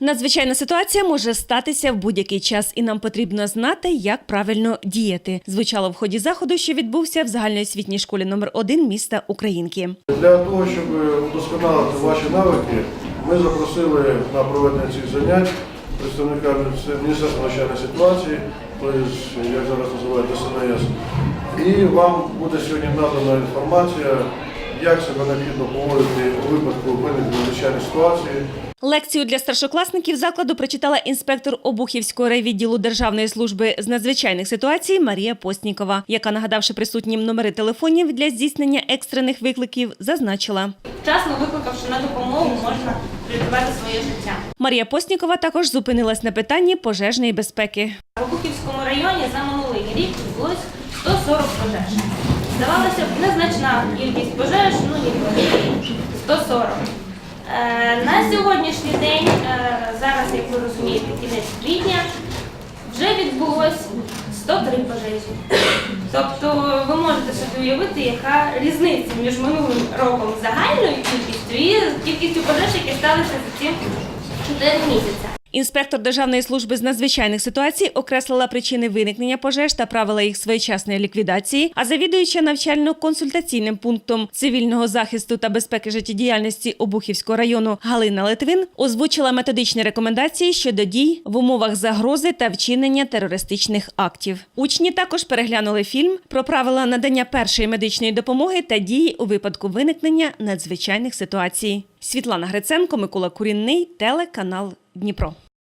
Надзвичайна ситуація може статися в будь-який час, і нам потрібно знати, як правильно діяти. Звучало в ході заходу, що відбувся в загальноосвітній школі номер 1 міста Українки. Для того, щоб удосконалити ваші навики, ми запросили на проведення цих занять представника Міністерства надзвичайної ситуації, тобто, як зараз називають СНС. І вам буде сьогодні надана інформація, як себе необхідно поводити у випадку виникнення надзвичайної ситуації. Лекцію для старшокласників закладу прочитала інспектор Обухівського райвідділу Державної служби з надзвичайних ситуацій Марія Постнікова, яка, нагадавши присутнім номери телефонів для здійснення екстрених викликів, зазначила. Вчасно викликавши на допомогу, можна врятувати своє життя. Марія Постнікова також зупинилась на питанні пожежної безпеки. В Обухівському районі за минулий рік відбулось 140 пожеж. Здавалося б, незначна кількість пожеж, ну ніби 140. Е, на сьогоднішній день, е, зараз, як ви розумієте, кінець квітня, вже відбулось 103 пожежі. Тобто ви можете собі уявити, яка різниця між минулим роком загальною кількістю і кількістю пожеж, які сталися за ці 4 місяці. Інспектор Державної служби з надзвичайних ситуацій окреслила причини виникнення пожеж та правила їх своєчасної ліквідації. А завідуюча навчально-консультаційним пунктом цивільного захисту та безпеки життєдіяльності Обухівського району Галина Литвин озвучила методичні рекомендації щодо дій в умовах загрози та вчинення терористичних актів. Учні також переглянули фільм про правила надання першої медичної допомоги та дії у випадку виникнення надзвичайних ситуацій. Світлана Гриценко, Микола Курінний, телеканал Дніпро.